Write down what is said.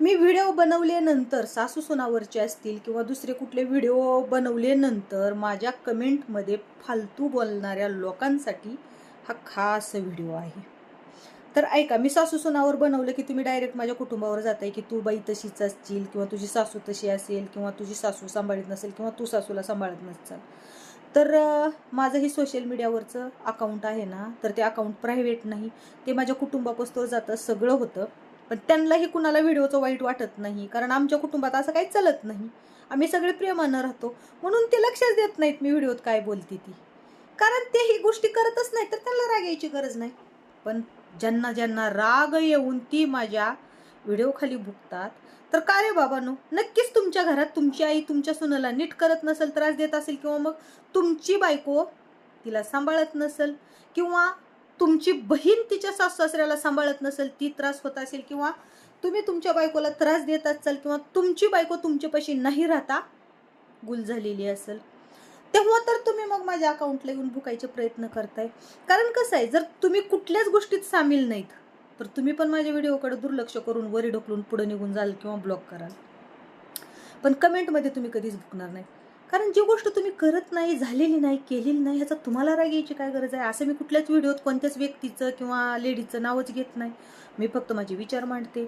मी video बनवल्यानंतर सासू सुनावरचे असतील किंवा दुसरे कुठले व्हिडिओ बनवल्यानंतर माझ्या कमेंटमध्ये फालतू बोलणाऱ्या लोकांसाठी हा खास व्हिडिओ आहे. तर ऐका मी सासू सुनावर बनवलं की तुम्ही डायरेक्ट माझ्या कुटुंबावर जाताय की तू बाई तशीच असतील किंवा तुझी सासू तशी असेल किंवा तुझी सासू सांभाळत नसेल किंवा तू सासूला सांभाळत नसाल तर माझं हे सोशल मीडियावरचं अकाउंट आहे ना तर ते अकाउंट प्रायव्हेट नाही. ते माझ्या कुटुंबापासून जातं सगळं होतं. पण त्यांनाही कुणाला व्हिडिओचं वाईट वाटत नाही कारण आमच्या कुटुंबात असं काही चालत नाही. आम्ही सगळे प्रेमानं राहतो. म्हणून ते लक्षच देत नाहीत मी व्हिडिओत काय बोलते ती. कारण ते ही गोष्टी करतच नाही तर त्यांना राग यायची गरज नाही. पण ज्यांना ज्यांना राग येऊन ती माझ्या व्हिडिओ खाली भुकतात तर का रे बाबानो? नक्कीच तुमच्या घरात तुमची आई तुमच्या सुनाला नीट करत नसेल त्रास देत असेल किंवा मग तुमची बायको तिला सांभाळत नसेल किंवा तुमची बहीण तिच्या सासू सासऱ्याला सांभाळत नसेल ती त्रास होत असेल किंवा तुम्ही तुमच्या बायकोला त्रास देत असाल किंवा तुमची बायको तुमच्यापाशी नाही राहता गुल झालेली असेल. तेव्हा तर तुम्ही मग माझ्या अकाउंटला येऊन भुकायचे प्रयत्न करताय. कारण कसं आहे जर तुम्ही कुठल्याच गोष्टीत सामील नाहीत तर तुम्ही पण माझ्या व्हिडिओकडे दुर्लक्ष करून वरी ढकलून पुढे निघून जाल किंवा ब्लॉक कराल. पण कमेंटमध्ये तुम्ही कधीच भुकणार नाही. कारण जी गोष्ट तुम्ही करत नाही झालेली नाही केलेली नाही ह्याचा तुम्हाला राग यायची काय गरज आहे? असं मी कुठल्याच व्हिडिओत कोणत्याच व्यक्तीचं किंवा लेडीचं नावच घेत नाही. मी फक्त माझे विचार मांडते.